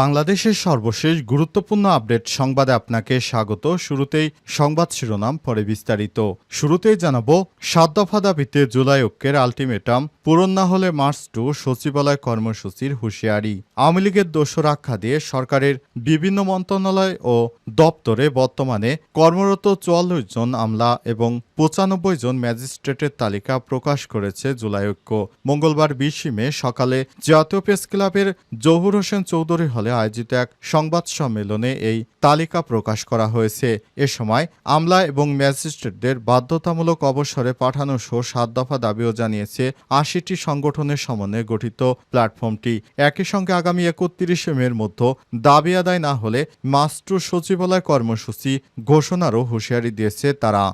বাংলাদেশের সর্বশেষ গুরুত্বপূর্ণ আপডেট সংবাদে আপনাকে স্বাগত। শুরুতেই সংবাদ শিরোনাম, পরে বিস্তারিত। শুরুতেই জানাব, সাত দফা দাবিতে জুলাই ঐক্যের আলটিমেটাম, পূরণ না হলে মার্চ টু সচিবালয় কর্মসূচির হুঁশিয়ারি। আওয়ামী লীগের দোষর আখ্যা দিয়ে সরকারের বিভিন্ন মন্ত্রণালয় ও দপ্তরে বর্তমানে কর্মরত চুয়াল্লিশ জন আমলা এবং পঁচানব্বই জন ম্যাজিস্ট্রেটের তালিকা প্রকাশ করেছে জুলাই ঐক্য। মঙ্গলবার বিশে মে সকালে জাতীয় প্রেস ক্লাবের জহুর হোসেন চৌধুরী হলে আয়োজিত এক সংবাদ সম্মেলনে এই তালিকা প্রকাশ করা হয়েছে। এ সময় আমলা এবং ম্যাজিস্ট্রেটদের বাধ্যতামূলক অবসরে পাঠানো সহ সাত দফা দাবিও জানিয়েছে আশিটি সংগঠনের সমন্বয়ে গঠিত প্ল্যাটফর্মটি। একই সঙ্গে আগামী একত্রিশে মের মধ্যে দাবি আদায় না হলে মাস্টু সচিবালয় কর্মসূচি ঘোষণারও হুঁশিয়ারি দিয়েছে তারা।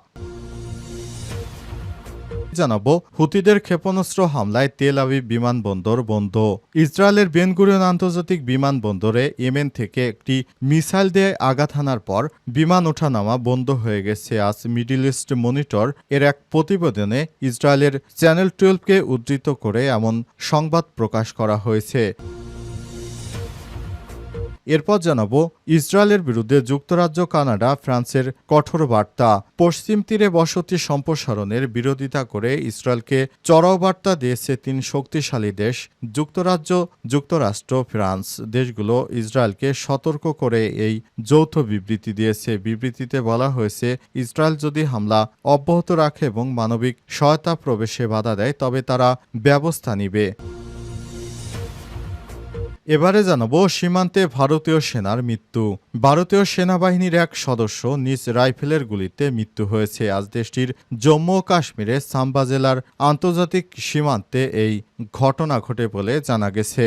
জানাব, হুতিদের ক্ষেপণাস্ত্র হামলায় তেল আবিব বিমানবন্দর বন্ধ। ইসরায়েলের বেনগুরিয়ন আন্তর্জাতিক বিমানবন্দরে ইয়েমেন থেকে একটি মিসাইল দিয়ে আঘাত হানার পর বিমান ওঠানামা বন্ধ হয়ে গেছে। আজ মিডিল ইস্ট মনিটর এর এক প্রতিবেদনে ইসরায়েলের চ্যানেল টুয়েলভকে উদ্ধৃত করে এমন সংবাদ প্রকাশ করা হয়েছে। এরপর জানাব, ইসরায়েলের বিরুদ্ধে যুক্তরাজ্য, কানাডা, ফ্রান্সের কঠোর বার্তা। পশ্চিম তীরে বসতি সম্প্রসারণের বিরোধিতা করে ইসরায়েলকে চড়াও বার্তা দিয়েছে তিন শক্তিশালী দেশ, যুক্তরাজ্য, যুক্তরাষ্ট্র, ফ্রান্স। দেশগুলো ইসরায়েলকে সতর্ক করে এই যৌথ বিবৃতি দিয়েছে। বিবৃতিতে বলা হয়েছে, ইসরায়েল যদি হামলা অব্যাহত রাখে এবং মানবিক সহায়তা প্রবেশে বাধা দেয়, তবে তারা ব্যবস্থা নিবে। এবারে জানাব সীমান্তে ভারতীয় সেনার মৃত্যু। ভারতীয় সেনাবাহিনীর এক সদস্য নিজ রাইফেলের গুলিতে মৃত্যু হয়েছে। আজ দেশটির জম্মু ও সাম্বা জেলার আন্তর্জাতিক সীমান্তে এই ঘটনা ঘটে বলে জানা গেছে।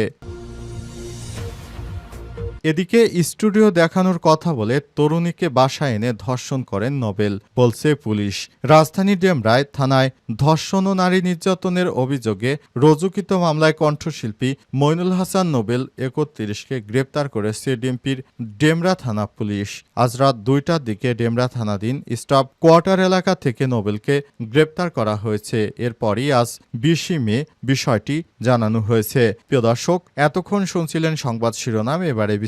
এদিকে স্টুডিও দেখানোর কথা বলে তরুণীকে বাসায় এনে ধর্ষণ করেন নোবেল, বলছে পুলিশ। রাজধানী ডেমরায় থানায় ধর্ষণ ও নারী নির্যাতনের অভিযোগে রজুকিত মামলায় কণ্ঠশিল্পী মইনুল হাসান নোবেল একত্রিশকে গ্রেপ্তার করেছে ডিএমপির ডেমরা থানা পুলিশ। আজ রাত দুইটার দিকে ডেমরা থানাধীন স্টাফ কোয়ার্টার এলাকা থেকে নোবেলকে গ্রেপ্তার করা হয়েছে। এরপরই আজ বিশে মে বিষয়টি জানানো হয়েছে। প্রিয় দর্শক, এতক্ষণ শুনছিলেন সংবাদ শিরোনাম, এবারে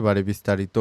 এবারে বিস্তারিত।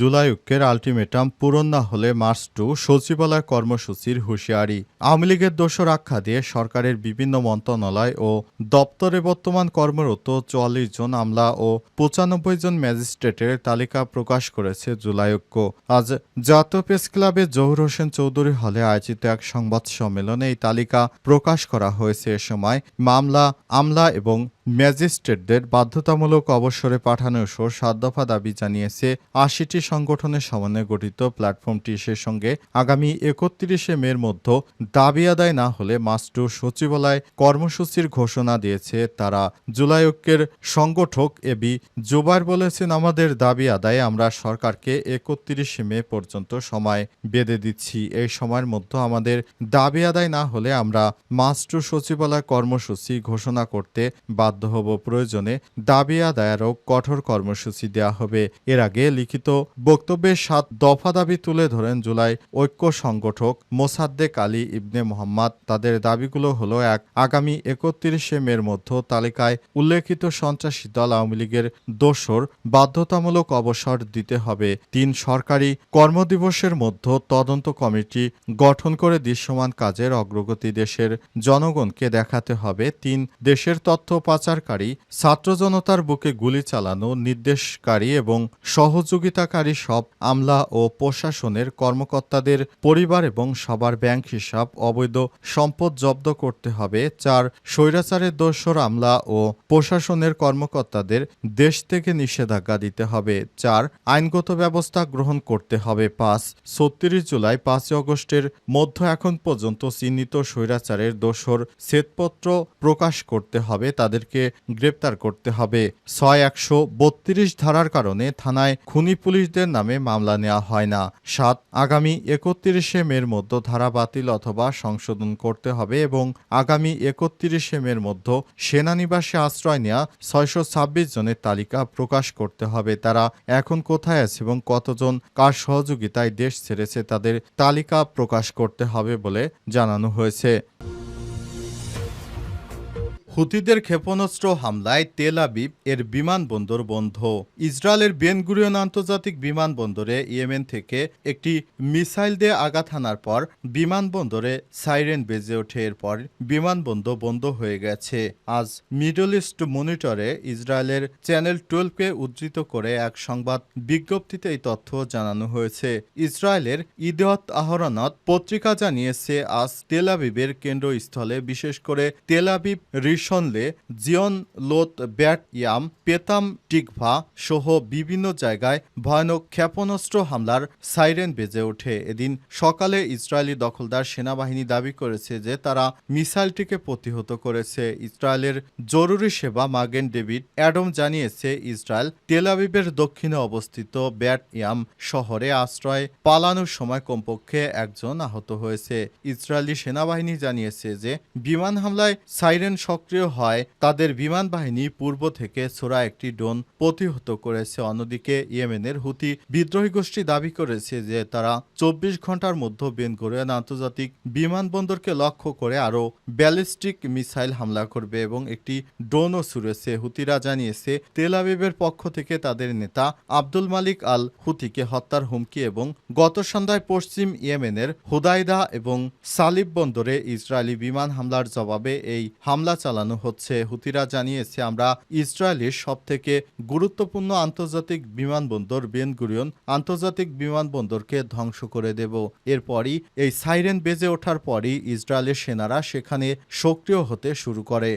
জুলাই ঐক্যের আলটিমেটাম পূরণ না হলে মার্চ টু সচিবালয় কর্মসূচির হুঁশিয়ারি। আওয়ামী লীগের দোষর আখ্যা দিয়ে সরকারের বিভিন্ন মন্ত্রণালয় ও দপ্তরে বর্তমান কর্মরত চুয়াল্লিশ জন আমলা ও পঁচানব্বই জন ম্যাজিস্ট্রেটের তালিকা প্রকাশ করেছে জুলাই ঐক্য। আজ জাতীয় প্রেস ক্লাবে জহুর হোসেন চৌধুরী হলে আয়োজিত এক সংবাদ সম্মেলনে এই তালিকা প্রকাশ করা হয়েছে। এ সময় মামলা, আমলা এবং ম্যাজিস্ট্রেটদের বাধ্যতামূলক অবসরে পাঠানো সহ সাত দফা দাবি জানিয়েছে আশিটি সংগঠনের সমন্বয়ে গঠিত প্ল্যাটফর্মটি। সে সঙ্গে আগামী একত্রিশে মের মধ্যে দাবি আদায় না হলে মাস্টু সচিবালয় কর্মসূচির ঘোষণা দিয়েছে তারা। জুলাই ঐক্যের সংগঠক এবি জুবার বলেছেন, আমাদের দাবি আদায়ে আমরা সরকারকে একত্রিশে মে পর্যন্ত সময় বেঁধে দিচ্ছি। এই সময়ের মধ্যে আমাদের দাবি আদায় না হলে আমরা মাস্টু সচিবালয় কর্মসূচি ঘোষণা করতে বাধ্য হব প্রয়োজনে দাবি আদায়েরও কঠোর কর্মসূচি দেওয়া হবে। এর আগে লিখিত বক্তব্যে সাত দফা দাবি তুলে ধরেন জুলাই ঐক্য সংগঠক মোসাদ্দেক আলী ইবনে মোহাম্মদ। তাদের দাবিগুলো হলো, এক, আগামী একত্রিশে মের মধ্যে তালিকায় উল্লেখিত সন্ত্রাসী দল আওয়ামী লীগের দোসর বাধ্যতামূলক অবসর দিতে হবে। তিন, সরকারি কর্মদিবসের মধ্যে তদন্ত কমিটি গঠন করে দৃশ্যমান কাজের অগ্রগতি দেশের জনগণকে দেখাতে হবে। তিন, দেশের তথ্য পাচার পাচারকারী ছাত্র জনতার বুকে গুলি চালানো নির্দেশকারী এবং সহযোগিতাকারী সব আমলা ও প্রশাসনের কর্মকর্তাদের পরিবার এবং সবার ব্যাংক হিসাব, অবৈধ সম্পদ জব্দ করতে হবে। চার, স্বৈরাচারের দোসর আমলা ও প্রশাসনের কর্মকর্তাদের দেশ থেকে নিষেধাজ্ঞা দিতে হবে। চার, আইনগত ব্যবস্থা গ্রহণ করতে হবে। পাঁচ, ছত্রিশ জুলাই পাঁচই অগস্টের মধ্য এখন পর্যন্ত চিহ্নিত স্বৈরাচারের দোষর শ্বেতপত্র প্রকাশ করতে হবে। তাদেরকে গ্রেপ্তার করতে হবে। ছয় একশো বত্রিশ ধারার কারণে থানায় খুনি পুলিশদের নামে মামলা নেওয়া হয় না। সাত, আগামী একত্রিশে মের মধ্যে ধারা বাতিল অথবা সংশোধন করতে হবে এবং আগামী একত্রিশে মের মধ্যে সেনানিবাসে আশ্রয় নেওয়া ছয়শো ছাব্বিশ জনের তালিকা প্রকাশ করতে হবে। তারা এখন কোথায় আছে এবং কতজন, কার সহযোগিতায় দেশ ছেড়েছে তাদের তালিকা প্রকাশ করতে হবে বলে জানানো হয়েছে। হুতিদের ক্ষেপণাস্ত্র হামলায় তেল আবিব এর বিমানবন্দর বন্ধ। ইসরায়েলের বেনগুরিয়ন আন্তর্জাতিক বিমানবন্দরে ইয়েমেন থেকে একটি মিসাইল দিয়ে আঘাত হানার পর বিমানবন্দরে সাইরেন বেজে ওঠে। এরপর বিমানবন্দর বন্ধ হয়ে গেছে। আজ মিডল ইস্ট মনিটরে ইসরায়েলের চ্যানেল টুয়েলভকে উদ্ধৃত করে এক সংবাদ বিজ্ঞপ্তিতে এই তথ্য জানানো হয়েছে। ইসরায়েলের ইদিয়ত আহরনত পত্রিকা জানিয়েছে, আজ তেল আবিবের কেন্দ্রস্থলে বিশেষ করে Tel Aviv Rishon LeZion Lod Bat Yam, Petah Tikva সহ বিভিন্ন জায়গায় ভয়ানক ক্ষেপণাস্ত্র হামলার সাইরেন বেজে ওঠে। এদিন সকালে ইসরায়েলি দখলদার সেনাবাহিনী দাবি করেছে যে তারা মিসাইলটিকে প্রতিহত করেছে। ইসরায়েলের জরুরি সেবা মাগেন ডেভিড অ্যাডম জানিয়েছে, ইসরায়েল তেল আবিবের দক্ষিণে অবস্থিত ব্যাট ইয়াম শহরে আশ্রয় পালানোর সময় কমপক্ষে একজন আহত হয়েছে। ইসরায়েলি সেনাবাহিনী জানিয়েছে যে, বিমান হামলায় সাইরেন সক্রিয় হয়, তাদের বিমান বাহিনী পূর্ব থেকে ছোড়া একটি ড্রোন প্রতিহত করেছে। অন্যদিকে ইয়েমেনের হুতি বিদ্রোহী গোষ্ঠী দাবি করেছে যে, তারা চব্বিশ ঘণ্টার মধ্যে বেন গোরিয়ান আন্তর্জাতিক বিমানবন্দরকে লক্ষ্য করে আরও ব্যালিস্টিক মিসাইল হামলা করবে এবং একটি ড্রোনও ছুড়েছে। হুতিরা জানিয়েছে, তেল আবিবের পক্ষ থেকে তাদের নেতা আব্দুল মালিক আল হুতিকে হত্যার হুমকি এবং গত সন্ধ্যায় পশ্চিম ইয়েমেনের হুদাইদা এবং সালিব বন্দরে ইসরায়েলি বিমান হামলার জবাবে এই হামলা চালানো হচ্ছে। হুতিরা জানিয়েছে, আমরা ইসরায়েলের সবথেকে গুরুত্বপূর্ণ আন্তর্জাতিক বিমানবন্দর বেন গুরিয়ন আন্তর্জাতিক বিমানবন্দরকে ধ্বংস করে দেব। এরপরই এই সাইরেন বেজে ওঠার পরই ইসরায়েলের সেনারা সেখানে সক্রিয় হতে শুরু করে।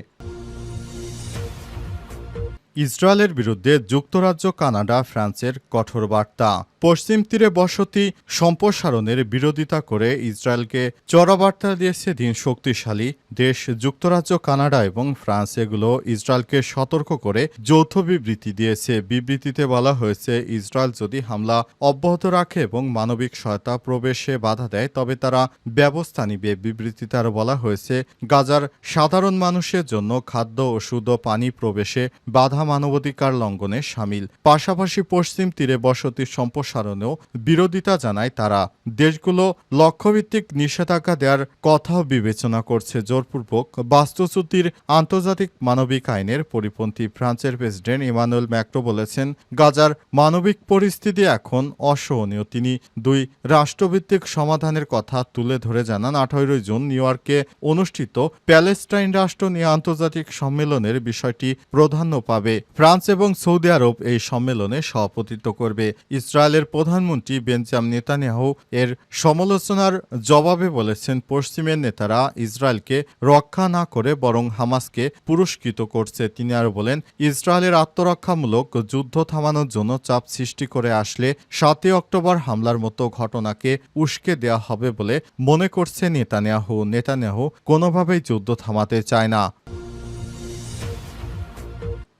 ইসরায়েলের বিরুদ্ধে যুক্তরাজ্য, কানাডা, ফ্রান্সের কঠোর বার্তা। পশ্চিম তীরে বসতি সম্প্রসারণের বিরোধিতা করে ইসরায়েলকে চড়া বার্তা দিয়েছে দিন শক্তিশালী দেশ যুক্তরাজ্য, কানাডা এবং ফ্রান্স। এগুলো ইসরায়েলকে সতর্ক করে যৌথ বিবৃতি দিয়েছে। বিবৃতিতে বলা হয়েছে, ইসরায়েল যদি হামলা অব্যাহত রাখে এবং মানবিক সহায়তা প্রবেশে বাধা দেয়, তবে তারা ব্যবস্থা নিবে। বিবৃতিতে আরও বলা হয়েছে, গাজার সাধারণ মানুষের জন্য খাদ্য, ওষুধ ও পানি প্রবেশে বাধা মানবাধিকার লঙ্ঘনে সামিল। পাশাপাশি পশ্চিম তীরে বসতি সম্প্রসারণেও বিরোধিতা জানায় তারা। দেশগুলো লক্ষ্যভিত্তিক নিষেধাজ্ঞা দেওয়ার কথাও বিবেচনা করছে জোরপূর্বক বাস্তুচ্যুতির আন্তর্জাতিক মানবিক আইনের পরিপন্থী ফ্রান্সের প্রেসিডেন্ট ইমানুয়েল ম্যাক্রো বলেছেন, গাজার মানবিক পরিস্থিতি এখন অসহনীয়। তিনি দুই রাষ্ট্রভিত্তিক সমাধানের কথা তুলে ধরে জানান, আঠারোই জুন নিউ ইয়র্কে অনুষ্ঠিত প্যালেস্টাইন রাষ্ট্র নিয়ে আন্তর্জাতিক সম্মেলনের বিষয়টি প্রাধান্য পাবে। ফ্রান্স এবং সৌদি আরব এই সম্মেলনে সভাপতিত্ব করবে। ইসরায়েলের প্রধানমন্ত্রী বেঞ্জাম নেতানিয়াহু এর সমালোচনার জবাবে বলেছেন, পশ্চিমের নেতারা ইসরায়েলকে রক্ষা না করে বরং হামাসকে পুরস্কৃত করছে। তিনি আরও বলেন, ইসরায়েলের আত্মরক্ষামূলক যুদ্ধ থামানোর জন্য চাপ সৃষ্টি করে আসলে সাতই অক্টোবর হামলার মতো ঘটনাকে উস্কে দেওয়া হবে বলে মনে করছে নেতানিয়াহু। নেতানিয়াহু কোনোভাবেই যুদ্ধ থামাতে চায় না।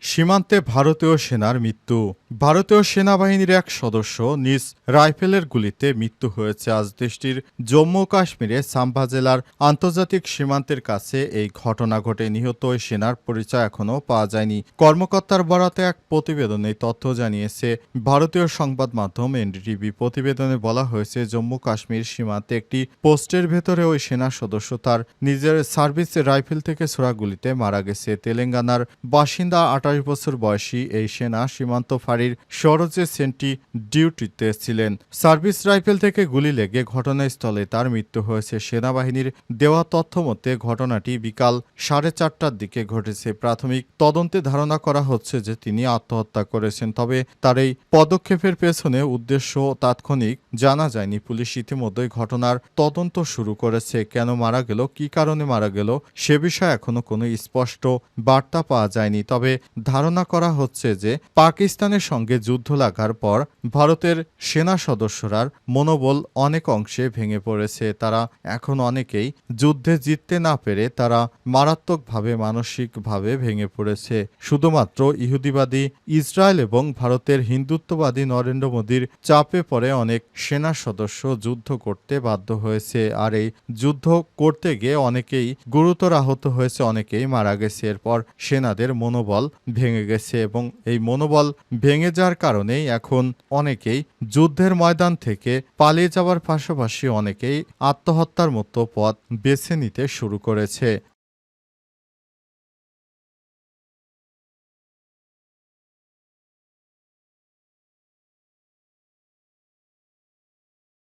সীমান্তে ভারতীয় সেনার মৃত্যু। ভারতীয় সেনাবাহিনীর এক সদস্য নিজ রাইফেলের গুলিতে মৃত্যু হয়েছে। আজ দেশটির জম্মু কাশ্মীরে সাম্বা জেলার আন্তর্জাতিক সীমান্তের কাছে এই ঘটনা ঘটে। নিহত ওই সেনার পরিচয় এখনও পাওয়া যায়নি। কর্মকর্তার বরাতে এক প্রতিবেদনে তথ্য জানিয়েছে, ভারতীয় সংবাদ মাধ্যম এনডিটিভি প্রতিবেদনে বলা হয়েছে, জম্মু কাশ্মীর সীমান্তে একটি পোস্টের ভেতরে ওই সেনা সদস্য তার নিজের সার্ভিস রাইফেল থেকে ছোড়া গুলিতে মারা গেছে। তেলেঙ্গানার বাসিন্দা আঠাশ বছর বয়সী এই সেনা সীমান্ত ফাঁড়ি ফাঁড়ির সরজে সেন্টি ডিউটিতে ছিলেন। সার্ভিস রাইফেল থেকে গুলি লেগে ঘটনাস্থলে তার মৃত্যু হয়েছে। সেনাবাহিনীর দেওয়া তথ্য মতে, ঘটনাটি বিকাল সাড়ে চারটার দিকে ঘটেছে। প্রাথমিক তদন্তে ধারণা করা হচ্ছে যে তিনি আত্মহত্যা করেছেন, তবে তার এই পদক্ষেপের পেছনে উদ্দেশ্য তাৎক্ষণিক জানা যায়নি। পুলিশ ইতিমধ্যেই ঘটনার তদন্ত শুরু করেছে। কেন মারা গেল, কি কারণে মারা গেল, সে বিষয়ে এখনও কোনো স্পষ্ট বার্তা পাওয়া যায়নি। তবে ধারণা করা হচ্ছে যে, পাকিস্তানের সঙ্গে যুদ্ধ লাগার পর ভারতের সেনা সদস্যরার মনোবল অনেক অংশে ভেঙে পড়েছে। তারা এখন অনেকেই যুদ্ধে জিততে না পেরে তারা মারাত্মকভাবে, মানসিকভাবে ভেঙে পড়েছে। শুধুমাত্র ইহুদিবাদী ইসরায়েল এবং ভারতের হিন্দুত্ববাদী নরেন্দ্র মোদীর চাপে পড়ে অনেক সেনা সদস্য যুদ্ধ করতে বাধ্য হয়েছে। আর এই যুদ্ধ করতে গিয়ে অনেকেই গুরুতর আহত হয়েছে, অনেকেই মারা গেছে। এরপর সেনাদের মনোবল ভেঙে গেছে এবং এই মনোবল ভেঙে যাওয়ার কারণেই এখন অনেকেই যুদ্ধের ময়দান থেকে পালিয়ে যাওয়ার পাশাপাশি অনেকেই আত্মহত্যার মতো পথ বেছে নিতে শুরু করেছে।